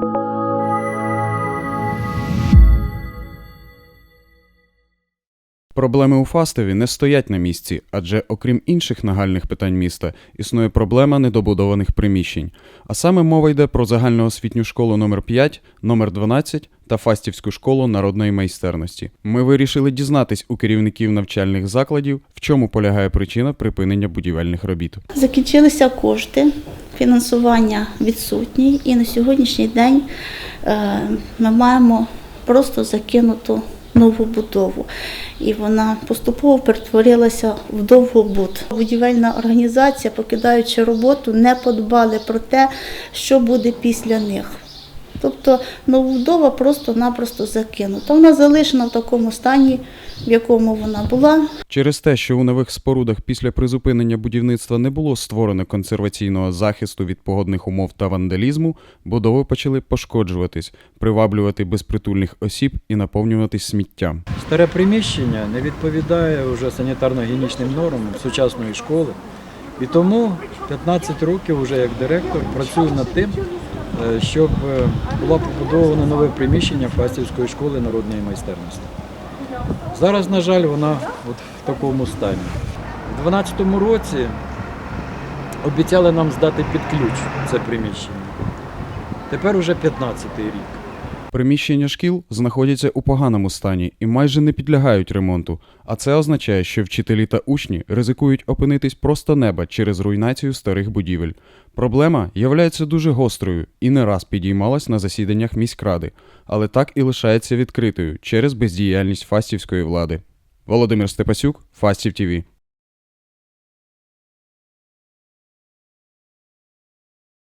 Thank you. Проблеми у Фастові не стоять на місці, адже окрім інших нагальних питань міста, існує проблема недобудованих приміщень. А саме мова йде про загальноосвітню школу номер 5 номер 12 та Фастівську школу народної майстерності. Ми вирішили дізнатись у керівників навчальних закладів, в чому полягає причина припинення будівельних робіт. Закінчилися кошти, фінансування відсутнє, і на сьогоднішній день е, ми маємо просто закинуту нову будову. І вона поступово перетворилася в довгобуд. Будівельна організація, покидаючи роботу, не подбали про те, що буде після них. Тобто новобудова просто-напросто закинута. Вона залишена в такому стані, в якому вона була. Через те, що у нових спорудах після призупинення будівництва не було створено консерваційного захисту від погодних умов та вандалізму, будови почали пошкоджуватись, приваблювати безпритульних осіб і наповнюватись сміттям. Старе приміщення не відповідає вже санітарно-гігієнічним нормам сучасної школи. І тому 15 років вже як директор працюю над тим, щоб е, було побудовано нове приміщення Фастівської школи народної майстерності. Зараз, на жаль, вона от в такому стані. У 2012 році обіцяли нам здати під ключ це приміщення. Тепер уже 15-й рік. Приміщення шкіл знаходяться у поганому стані і майже не підлягають ремонту, а це означає, що вчителі та учні ризикують опинитись просто неба через руйнацію старих будівель. Проблема являється дуже гострою і не раз підіймалась на засіданнях міськради, але так і лишається відкритою через бездіяльність фастівської влади. Володимир Степасюк, Фастів ТІВІ.